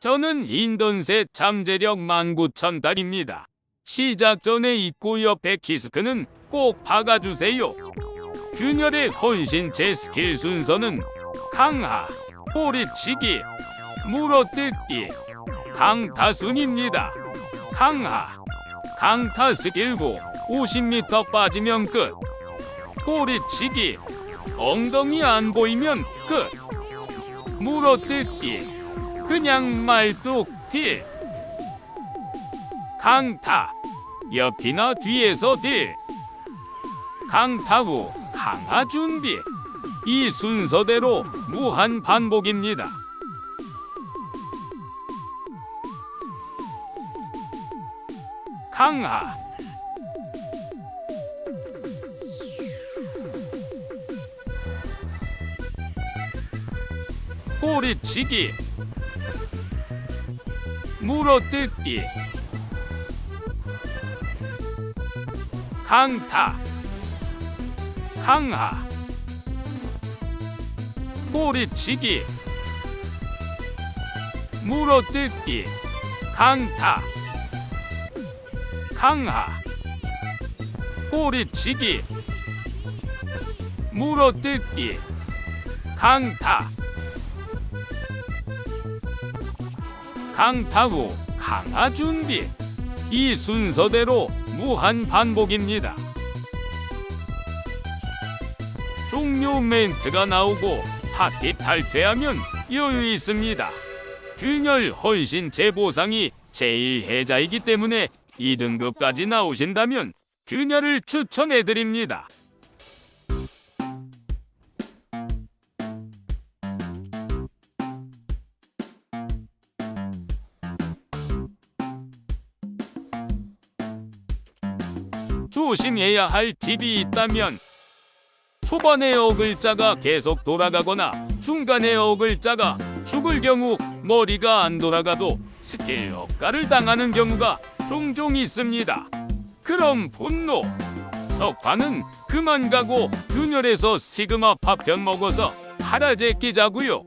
저는 인던셋 잠재력 19,000달입니다. 시작 전에 입구 옆에 키스크는 꼭 박아주세요. 균열의 헌신 제 스킬 순서는 강하, 꼬리치기, 물어뜯기, 강타순입니다. 강하, 강타 스킬고 50m 빠지면 끝. 꼬리치기, 엉덩이 안 보이면 끝. 물어뜯기, 그냥 말뚝 딜. 강타, 옆이나 뒤에서 딜. 강타 후 강화 준비. 이 순서대로 무한 반복입니다. 강하 꼬리치기 물어뜯기. 강타. 강하. 꼬리치기. 물어뜯기. 강타. 강하. 꼬리치기. 물어뜯기. 강타 강타 후 강화 준비 이 순서대로 무한 반복입니다. 종료 멘트가 나오고 파티 탈퇴하면 여유 있습니다. 균열 헌신 재보상이 제일 해자이기 때문에 2등급까지 나오신다면 균열을 추천해 드립니다. 조심해야 할 팁이 있다면 초반에 어글자가 계속 돌아가거나 중간에 어글자가 죽을 경우 머리가 안 돌아가도 스킬 억가를 당하는 경우가 종종 있습니다. 그럼 분노. 석화는 그만 가고 균열에서 시그마 파편 먹어서 하라제 끼자고요.